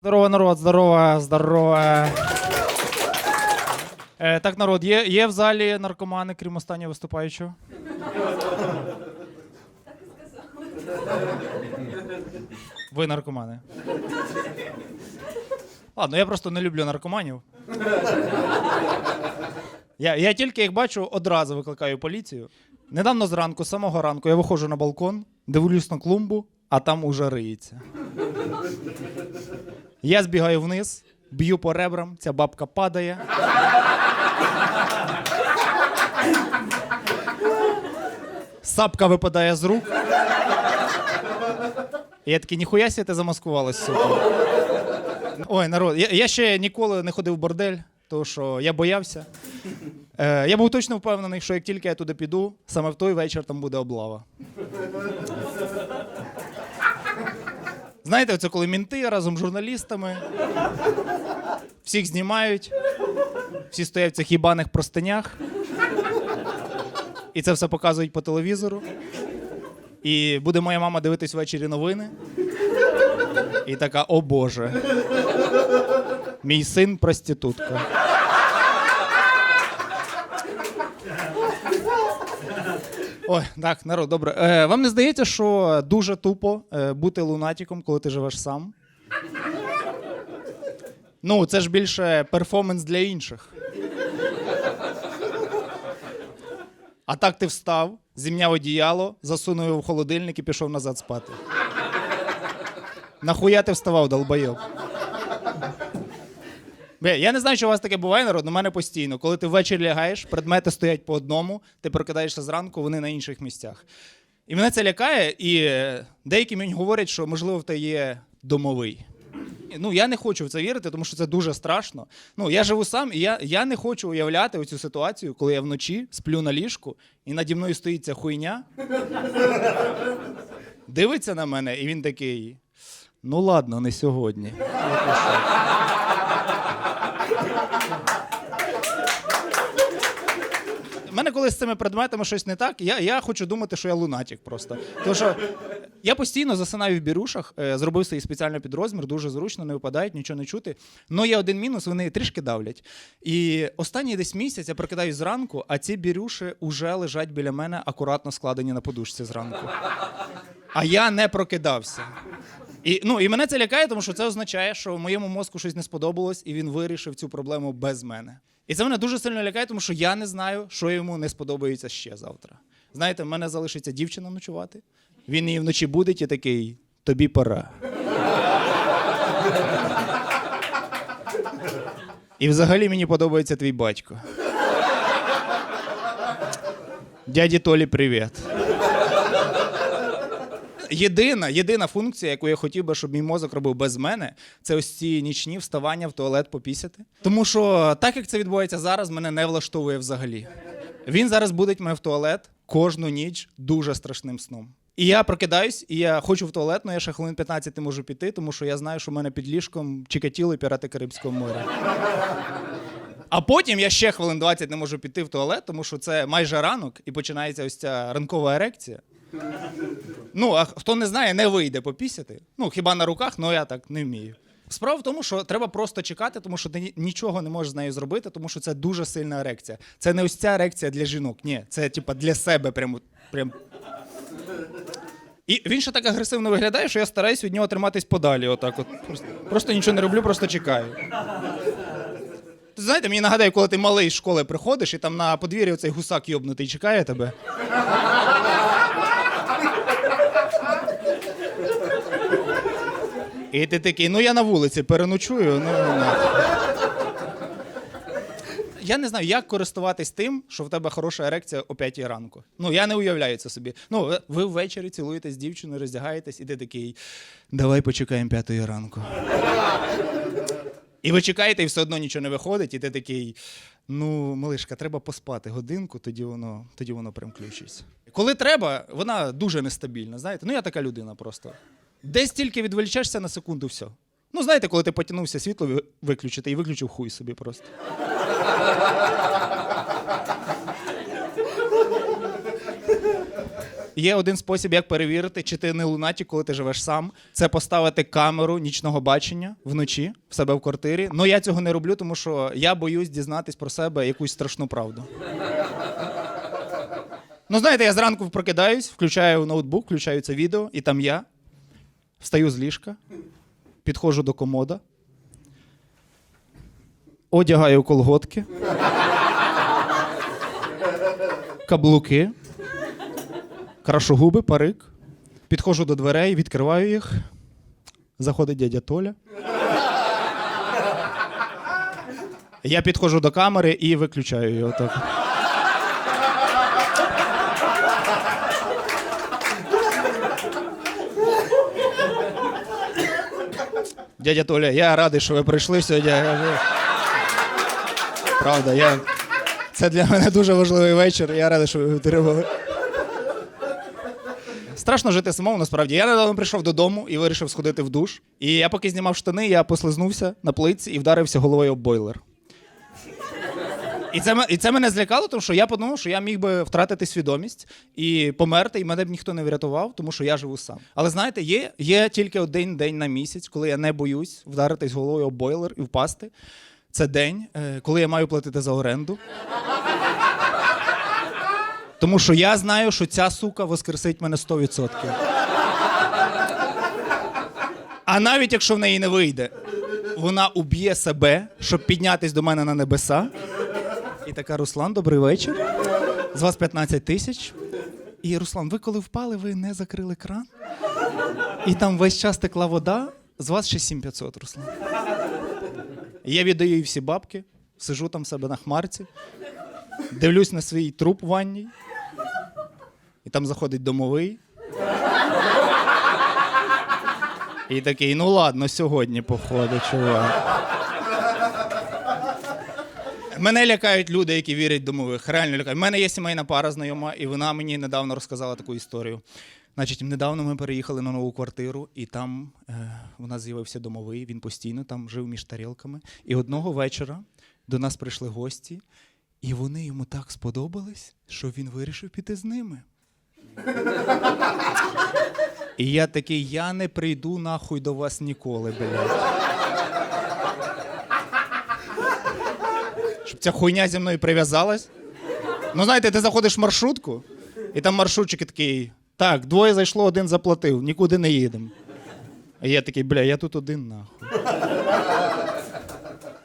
Здорово, народ, здорово, здорово. Е, так, народ, є, є в залі наркомани, крім останнього виступаючого? Ви наркомани. Ладно, я просто не люблю наркоманів. Я, я тільки їх бачу, одразу викликаю поліцію. Недавно зранку, з самого ранку, я виходжу на балкон, дивлюсь на клумбу, а там уже риється. Я збігаю вниз, б'ю по ребрам, ця бабка падає. Сапка випадає з рук. Я такий, ніхуя сі ти замаскувалась, сука. Ой, народ, я, я ще ніколи не ходив в бордель, тому що я боявся. Е, я був точно впевнений, що як тільки я туди піду, саме в той вечір там буде облава. Знаєте, це коли мінти разом з журналістами, всіх знімають, всі стоять в цих їбаних простинях. І це все показують по телевізору. І буде моя мама дивитись ввечері новини. І така, о Боже. Мій син проститутка. Ой, так, народ, добре. Е, вам не здається, що дуже тупо е, бути лунатиком, коли ти живеш сам? Ну, це ж більше перформанс для інших. А так ти встав, зімняв одіяло, засунув його в холодильник і пішов назад спати. Нахуя ти вставав, долбойоб? Бля, Я не знаю, що у вас таке буває, народ, у мене постійно. Коли ти ввечері лягаєш, предмети стоять по одному, ти прокидаєшся зранку, вони на інших місцях. І мене це лякає, і е, деякі мені говорять, що можливо в тебе є домовий. Ну, я не хочу в це вірити, тому що це дуже страшно. Ну, я живу сам, і я, я не хочу уявляти оцю ситуацію, коли я вночі сплю на ліжку, і наді мною стоїть ця хуйня. Дивиться на мене, і він такий: ну ладно, не сьогодні. Я пішов. У мене коли з цими предметами щось не так, я, я хочу думати, що я лунатик просто. Тому що я постійно засинаю в бірушах, е, зробив свій спеціальний підрозмір, дуже зручно, не випадають, нічого не чути. Но є один мінус, вони трішки давлять. І останній десь місяць я прокидаюсь зранку, а ці бірюші вже лежать біля мене акуратно складені на подушці зранку. А я не прокидався. І, ну, і мене це лякає, тому що це означає, що моєму мозку щось не сподобалось, і він вирішив цю проблему без мене. І це мене дуже сильно лякає, тому що я не знаю, що йому не сподобається ще завтра. Знаєте, в мене залишиться дівчина ночувати. Він її вночі буде і такий: тобі пора. І взагалі мені подобається твій батько. Дяді Толі, привіт. Єдина, єдина функція, яку я хотів би, щоб мій мозок робив без мене, це ось ці нічні вставання в туалет попісяти. Тому що так як це відбувається зараз, мене не влаштовує взагалі. Він зараз будить мене в туалет кожну ніч дуже страшним сном. І я прокидаюсь, і я хочу в туалет, але я ще хвилин 15 не можу піти, тому що я знаю, що в мене під ліжком Чикатіло і пірати Карибського моря. А потім я ще хвилин 20 не можу піти в туалет, тому що це майже ранок, і починається ось ця ранкова ерекція. Ну, а хто не знає, не вийде попісяти. Ну, хіба на руках, ну я так не вмію. Справа в тому, що треба просто чекати, тому що ти нічого не можеш з нею зробити, тому що це дуже сильна ерекція. Це не ось ця ерекція для жінок. Ні, це типа для себе прям. прям. І він ще так агресивно виглядає, що я стараюсь від нього триматись подалі. Отак от. Просто, просто нічого не роблю, просто чекаю. Знаєте, мені нагадає, коли ти малий з школи приходиш, і там на подвір'ї оцей гусак йобнутий чекає тебе. І ти такий, ну я на вулиці переночую, ну. нахуй». Я не знаю, як користуватись тим, що в тебе хороша ерекція о 5 ранку. Ну, я не уявляю це собі. Ну, ви ввечері цілуєтесь з дівчиною, роздягаєтесь, і ти такий, давай почекаємо п'ятої ранку. І ви чекаєте, і все одно нічого не виходить, і ти такий. Ну, малишка, треба поспати годинку, тоді воно, тоді воно прям включиться. Коли треба, вона дуже нестабільна. Знаєте, ну я така людина просто. Десь тільки відволічешся на секунду, все. Ну, знаєте, коли ти потягнувся світло виключити і виключив хуй собі просто. Є один спосіб, як перевірити, чи ти не лунатік, коли ти живеш сам. Це поставити камеру нічного бачення вночі в себе в квартирі. Ну я цього не роблю, тому що я боюсь дізнатись про себе якусь страшну правду. Ну, знаєте, я зранку прокидаюсь, включаю ноутбук, включаю це відео, і там я встаю з ліжка, підходжу до комода, одягаю колготки, каблуки, крашу губи, парик, підходжу до дверей, відкриваю їх. Заходить дядя Толя. Я підходжу до камери і виключаю його так. Дядя Толя, я радий, що ви прийшли сьогодні. Правда, я... це для мене дуже важливий вечір. Я радий, що ви витримали. Страшно жити самому, насправді. Я недавно прийшов додому і вирішив сходити в душ. І я поки знімав штани, я послизнувся на плиці і вдарився головою об бойлер. І це, і це мене злякало, тому що я подумав, що я міг би втратити свідомість і померти, і мене б ніхто не врятував, тому що я живу сам. Але знаєте, є, є тільки один день на місяць, коли я не боюсь вдаритись головою об бойлер і впасти. Це день, е, коли я маю платити за оренду. Тому що я знаю, що ця сука воскресить мене 100%. А навіть якщо в неї не вийде, вона уб'є себе, щоб піднятись до мене на небеса. І така, Руслан, добрий вечір. З вас 15 тисяч. І Руслан, ви коли впали, ви не закрили кран. І там весь час текла вода. З вас ще 7500, Руслан. Я віддаю їй всі бабки, сижу там в себе на хмарці, дивлюсь на свій труп в ванній. І там заходить домовий. І такий, ну ладно, сьогодні походу, чувак. Мене лякають люди, які вірять домових. Реально лякають. У мене є сімейна пара знайома, і вона мені недавно розказала таку історію. Значить, недавно ми переїхали на нову квартиру, і там е, у нас з'явився домовий, він постійно там жив між тарілками. І одного вечора до нас прийшли гості, і вони йому так сподобались, що він вирішив піти з ними. І я такий, я не прийду нахуй до вас ніколи, блядь. Ця хуйня зі мною прив'язалась. Ну, знаєте, ти заходиш в маршрутку, і там маршрутчик такий. Так, двоє зайшло, один заплатив, нікуди не їдемо. А я такий, бля, я тут один нахуй.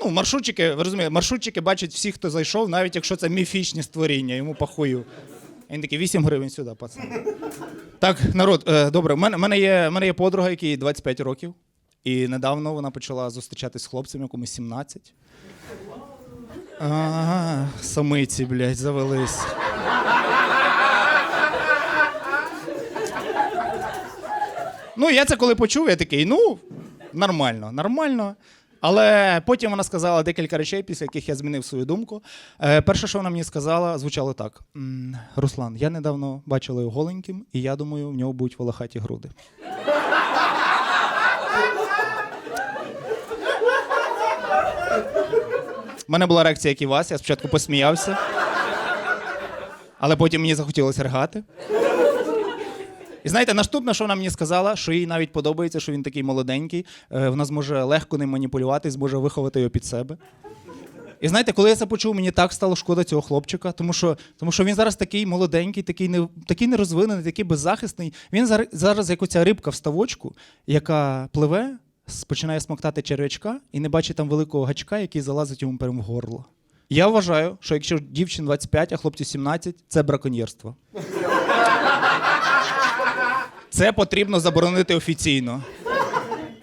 Ну, маршрутчики, ви розумієте, маршрутчики бачать всіх, хто зайшов, навіть якщо це міфічні створіння, йому похую. Він такий 8 гривень сюди, пацан. Так, народ, е, добре, в мене, в мене, є, в мене є подруга, якій 25 років. І недавно вона почала зустрічатись з хлопцем, якому 17. Ага, самиці, блядь, завелись. Ну, я це коли почув, я такий, ну, нормально, нормально. Але потім вона сказала декілька речей, після яких я змінив свою думку. Е, перше, що вона мені сказала, звучало так: Руслан, я недавно бачила його голеньким, і я думаю, в нього будуть волохаті груди. У мене була реакція, як і вас. Я спочатку посміявся, але потім мені захотілося ригати. І знаєте, наступне, що вона мені сказала, що їй навіть подобається, що він такий молоденький, е, вона зможе легко ним маніпулювати, зможе виховати його під себе. І знаєте, коли я це почув, мені так стало шкода цього хлопчика, тому що, тому що він зараз такий молоденький, такий, не, такий нерозвинений, такий беззахисний. Він зараз, зараз як оця рибка в ставочку, яка пливе, починає смоктати черв'ячка і не бачить там великого гачка, який залазить йому прямо в горло. Я вважаю, що якщо дівчин 25, а хлопцю 17, це браконьєрство. Це потрібно заборонити офіційно.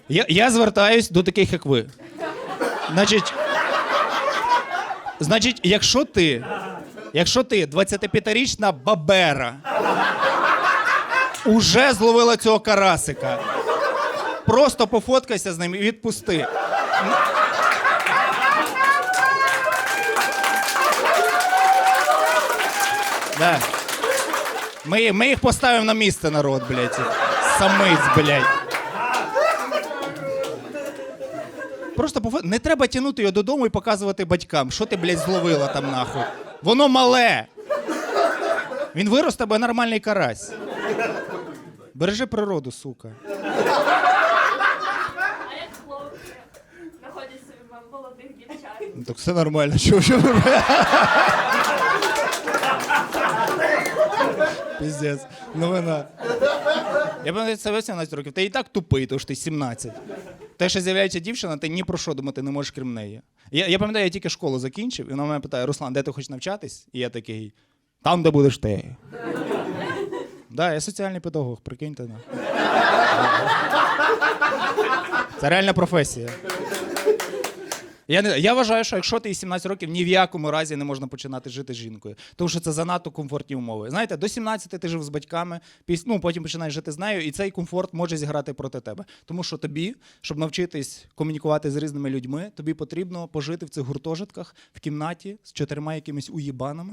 Я, я звертаюсь до таких, як ви. Значить, значить, якщо ти, якщо ти 25-річна бабера, уже зловила цього карасика, просто пофоткайся з ним і відпусти. Да. Ми, ми їх поставимо на місце, народ, блядь. Самиць, блядь. Просто пофо- не треба тягнути його додому і показувати батькам, що ти, блядь, зловила там нахуй. Воно мале. Він вирос тебе нормальний карась. Бережи природу, сука. А як хлопці знаходять собі молодих дівчат? Ну, Так все нормально. Що, що ви? Новина. Я пам'ятаю, це 18 років. Ти і так тупий, тому що ти 17. Те, що з'являється дівчина, ти ні про що думати не можеш крім неї. Я, я пам'ятаю, я тільки школу закінчив, і вона мене питає: Руслан, де ти хочеш навчатись? І я такий, там, де будеш ти. Да, я соціальний педагог, прикиньте. Це реальна професія. Я, не, я вважаю, що якщо ти і 17 років, ні в якому разі не можна починати жити з жінкою. Тому що це занадто комфортні умови. Знаєте, до 17 ти жив з батьками, піс, ну, потім починаєш жити з нею, і цей комфорт може зіграти проти тебе. Тому що тобі, щоб навчитись комунікувати з різними людьми, тобі потрібно пожити в цих гуртожитках в кімнаті з чотирма якимись уїбанами.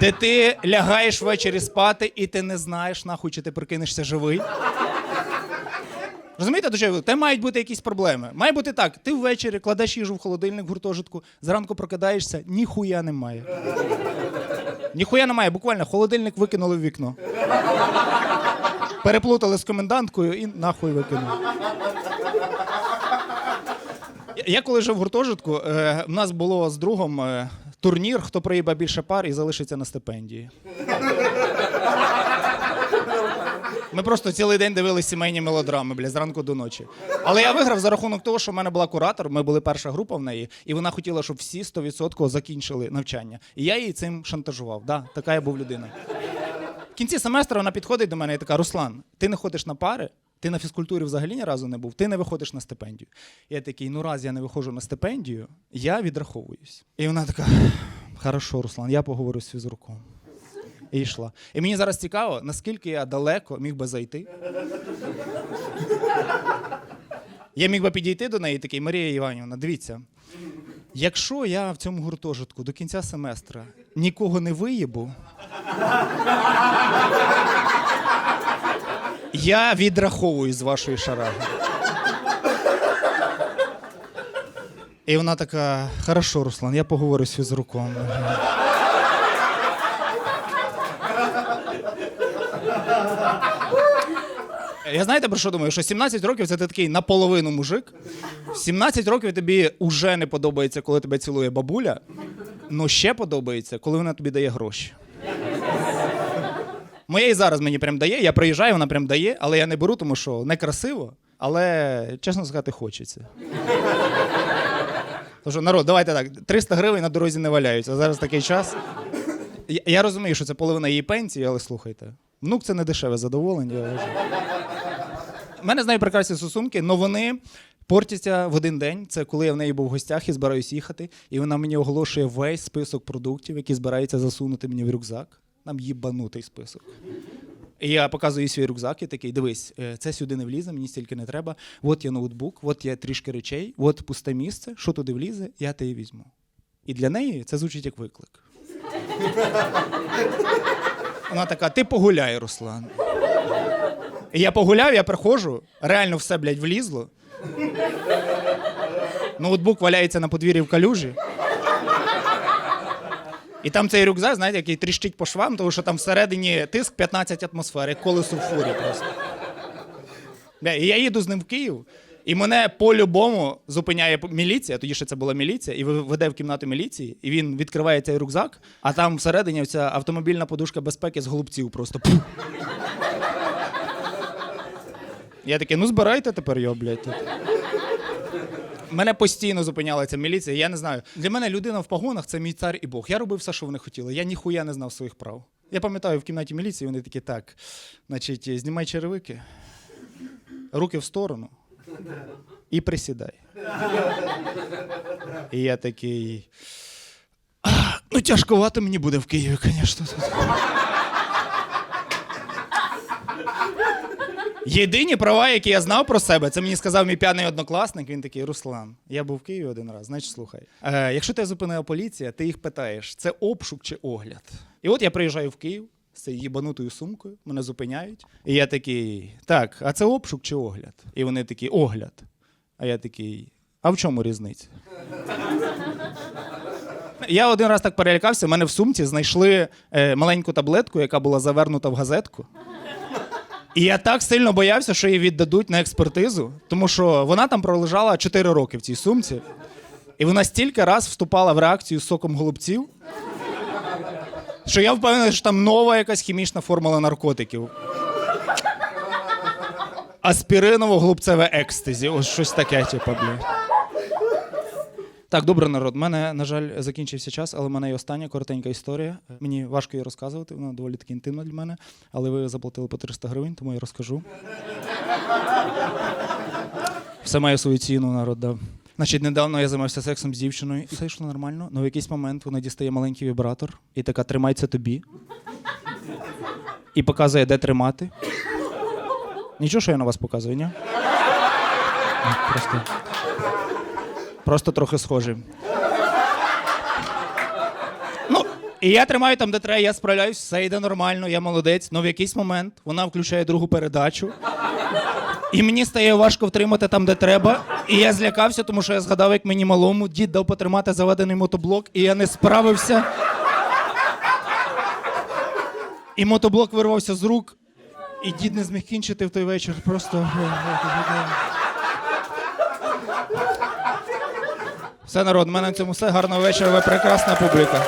Де ти лягаєш ввечері спати, і ти не знаєш, нахуй, чи ти прикинешся живий. Розумієте, до чого? Та мають бути якісь проблеми. Має бути так: ти ввечері кладеш їжу в холодильник в гуртожитку, зранку прокидаєшся, ніхуя немає. Ніхуя немає, буквально холодильник викинули в вікно. Переплутали з коменданткою і нахуй викинули. Я- коли жив в гуртожитку, е, в нас було з другом е, турнір, хто проїбе більше пар і залишиться на стипендії. Ми просто цілий день дивилися сімейні мелодрами, бля, зранку до ночі. Але я виграв за рахунок того, що в мене була куратор, ми були перша група в неї, і вона хотіла, щоб всі 100% закінчили навчання. І я її цим шантажував. Да, така я був людина. В кінці семестру вона підходить до мене і така: Руслан, ти не ходиш на пари, ти на фізкультурі взагалі ні разу не був, ти не виходиш на стипендію. Я такий, ну раз я не виходжу на стипендію, я відраховуюсь. І вона така: хорошо, Руслан, я поговорю з фізруком. І йшла. І мені зараз цікаво, наскільки я далеко міг би зайти. Я міг би підійти до неї і такий, Марія Іванівна, дивіться, якщо я в цьому гуртожитку до кінця семестра нікого не виїбу, я відраховую з вашої шараги. І вона така: хорошо, Руслан, я поговорю з фізруком. Я знаєте про що думаю? Що 17 років це ти такий наполовину мужик. 17 років тобі вже не подобається, коли тебе цілує бабуля. Ну ще подобається, коли вона тобі дає гроші. Моя і зараз мені прям дає. Я приїжджаю, вона прям дає, але я не беру, тому що некрасиво, але чесно сказати, хочеться. Тож, народ, давайте так, 300 гривень на дорозі не валяються. Зараз такий час. Я, я розумію, що це половина її пенсії, але слухайте. Внук це не дешеве задоволення. У мене з нею прекрасні стосунки, але вони портяться в один день. Це коли я в неї був в гостях і збираюсь їхати, і вона мені оголошує весь список продуктів, які збирається засунути мені в рюкзак. Нам їбанутий список. І я показую їй свій рюкзак і такий: дивись, е, це сюди не влізе, мені стільки не треба. От є ноутбук, от є трішки речей, от пусте місце. Що туди влізе, я те і візьму. І для неї це звучить як виклик. Вона така: ти погуляй, Руслан. Я погуляв, я приходжу, реально все, блядь, влізло. Ноутбук валяється на подвір'ї в калюжі. І там цей рюкзак, знаєте, який тріщить по швам, тому що там всередині тиск 15 атмосфер, як колесо в фурі просто. І я їду з ним в Київ, і мене по-любому зупиняє міліція, тоді ще це була міліція, і веде в кімнату міліції, і він відкриває цей рюкзак, а там всередині ця автомобільна подушка безпеки з голубців просто. Пух. Я такий, ну збирайте тепер його, блядь. Мене постійно зупиняла ця міліція. Я не знаю. Для мене людина в погонах це мій цар і Бог. Я робив все, що вони хотіли. Я ніхуя не знав своїх прав. Я пам'ятаю, в кімнаті міліції вони такі, так, значить, знімай черевики, руки в сторону і присідай. І я такий. Ну, тяжковато мені буде в Києві, звісно. Єдині права, які я знав про себе, це мені сказав мій п'яний однокласник. Він такий: Руслан, я був в Києві один раз, значить слухай. Е, якщо тебе зупинила поліція, ти їх питаєш, це обшук чи огляд. І от я приїжджаю в Київ з цією їбанутою сумкою, мене зупиняють. І я такий: так, а це обшук чи огляд? І вони такі, огляд. А я такий, а в чому різниця? Я один раз так перелякався, в мене в сумці знайшли е, маленьку таблетку, яка була завернута в газетку. І я так сильно боявся, що її віддадуть на експертизу, тому що вона там пролежала 4 роки в цій сумці. І вона стільки раз вступала в реакцію з соком голубців, що я впевнений, що там нова якась хімічна формула наркотиків. Аспіриново-голубцеве екстазі. Ось щось таке, типу, блядь. Так, добре, народ. У мене, на жаль, закінчився час, але в мене є остання коротенька історія. Мені важко її розказувати, вона доволі таки інтимна для мене. Але ви заплатили по 300 гривень, тому я розкажу. Все має свою ціну, народ дав. Значить, недавно я займався сексом з дівчиною, і все йшло нормально. але в якийсь момент вона дістає маленький вібратор і така тримайся тобі. І показує, де тримати. Нічого, що я на вас показую, ні? Ні, Просто. Просто трохи схожий. Ну, і я тримаю там, де треба, я справляюсь, все йде нормально, я молодець. але в якийсь момент вона включає другу передачу. І мені стає важко втримати там, де треба. І я злякався, тому що я згадав, як мені малому дід дав потримати заведений мотоблок, і я не справився. І мотоблок вирвався з рук, і дід не зміг кінчити в той вечір. Просто. Все, народ, в мене на цьому все. Гарного вечора, ви прекрасна публіка.